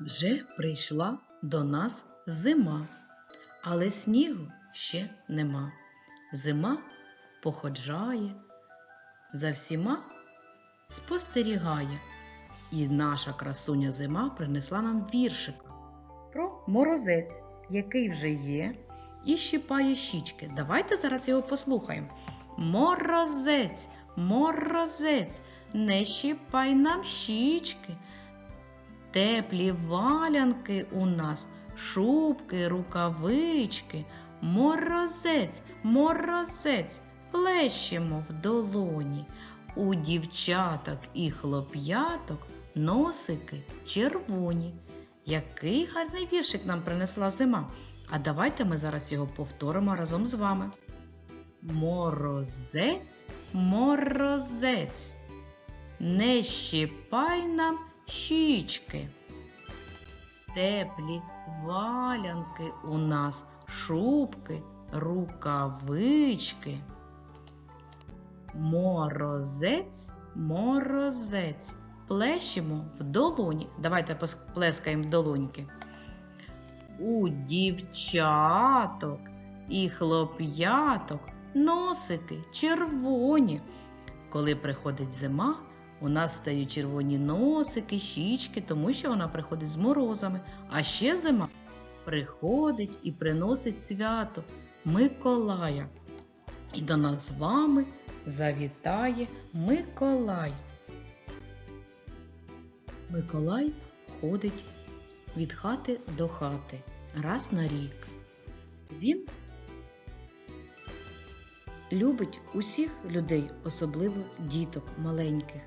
Вже прийшла до нас зима, але снігу ще нема. Зима походжає, за всіма спостерігає. І наша красуня зима принесла нам віршик про морозець, який вже є, і щипає щічки. Давайте зараз його послухаємо. Морозець, морозець, не щипай нам щічки. Теплі валянки у нас, шубки, рукавички, морозець, морозець, плещемо в долоні. У дівчаток і хлоп'яток носики червоні. Який гарний віршик нам принесла зима. А давайте ми зараз його повторимо разом з вами. Морозець, морозець, не щипай нам щічки. Теплі валянки у нас, шубки, рукавички. Морозець, морозець. Плещемо в долоні. Давайте плескаємо в долоньки. У дівчаток і хлоп'яток носики червоні. Коли приходить зима, у нас стають червоні носики, щічки, тому що вона приходить з морозами. А ще зима приходить і приносить свято Миколая. І до нас з вами завітає Миколай. Миколай ходить від хати до хати раз на рік. Він любить усіх людей, особливо діток маленьких,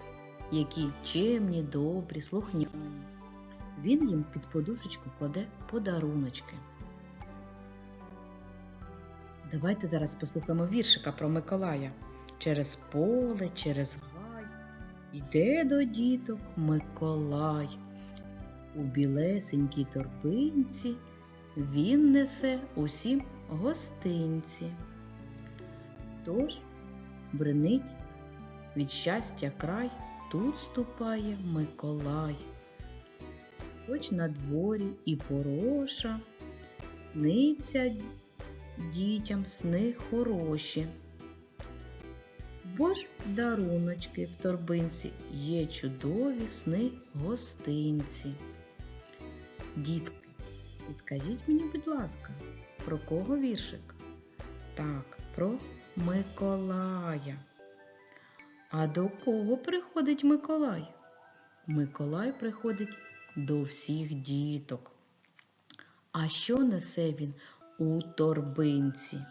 які чемні, добрі, слухняні. Він їм під подушечку кладе подаруночки. Давайте зараз послухаємо віршика про Миколая. Через поле, через гай. Йде до діток Миколай. У білесенькій торбинці він несе усім гостинці. Тож бренить від щастя край, тут ступає Миколай. Хоч на дворі і пороша, сниться дітям сни хороші. Бо ж даруночки в торбинці є чудові сни гостинці. Дітки, підкажіть мені, будь ласка, про кого віршик? Так, про Миколая. А до кого приходить Миколай? Миколай приходить до всіх діток. А що несе він у торбинці?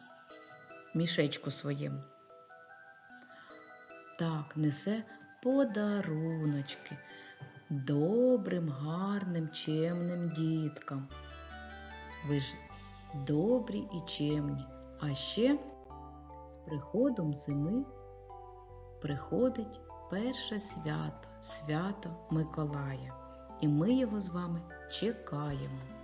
Мішечку своєму. Так, несе подаруночки добрим, гарним, чемним діткам. Ви ж добрі і чемні. А ще з приходом зими приходить перше свято, свято Миколая. І ми його з вами чекаємо.